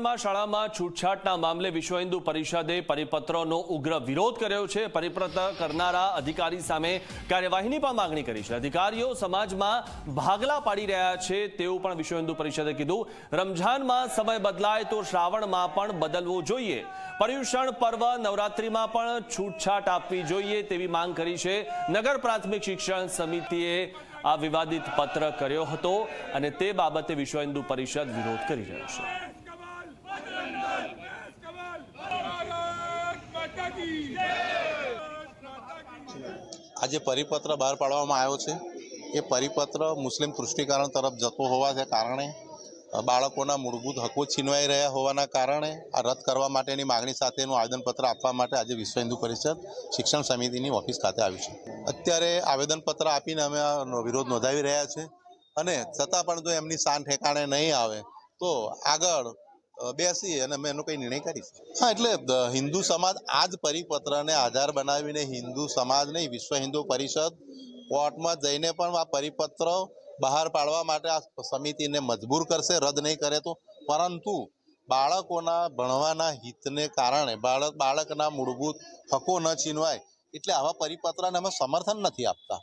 રમઝાનમાં શાળામાં છૂટછાટના મામલે વિશ્વ હિન્દુ પરિષદે પરિપત્રનો ઉગ્ર વિરોધ કર્યો છે. પરિપત્ર કરનારા અધિકારી સામે કાર્યવાહીની પણ માંગણી કરી છે. અધિકારીઓ સમાજમાં ભાગલા પાડી રહ્યા છે તેવું પણ વિશ્વ હિન્દુ પરિષદે કીધું. રમઝાનમાં સમય બદલાય તો શ્રાવણમાં પણ બદલવું જોઈએ. પર્યુષણ પર્વ નવરાત્રિમાં પણ છૂટછાટ આપવી જોઈએ તેવી માંગ કરી છે. નગર પ્રાથમિક શિક્ષણ સમિતિએ આ વિવાદિત પત્ર કર્યો હતો અને તે બાબતે વિશ્વ હિન્દુ પરિષદ વિરોધ કરી રહ્યો છે. આજે પરિપત્ર બહાર પાડવામાં આવ્યો છે. એ પરિપત્ર મુસ્લિમ તૃષ્ટિકરણ તરફ જતો હોવાને કારણે બાળકોના મૂળભૂત હકો છીનવાઈ રહ્યા હોવાના કારણે, આ રદ કરવા માટેની માગણી સાથેનું આવેદનપત્ર આપવા માટે આજે વિશ્વ હિન્દુ પરિષદ શિક્ષણ સમિતિની ઓફિસ ખાતે આવ્યું છે. અત્યારે આવેદનપત્ર આપીને અમે વિરોધ નોંધાવી રહ્યા છે. અને છતાં પણ જો એમની શાન ઠેકાણે નહીં આવે, તો આગળ બેસી અને અમે એનો કંઈ નિર્ણય કરી હા, એટલે હિન્દુ સમાજ આ જ પરિપત્રને આધાર બનાવીને હિન્દુ સમાજ નહીં, વિશ્વ હિન્દુ પરિષદ કોર્ટમાં જઈને પણ આ પરિપત્ર બહાર પાડવા માટે આ સમિતિને મજબૂર કરશે, રદ નહીં કરે તો. પરંતુ બાળકોના ભણવાના હિતને કારણે, બાળક, બાળકના મૂળભૂત હકો ન છીનવાય, એટલે આવા પરિપત્રને અમે સમર્થન નથી આપતા.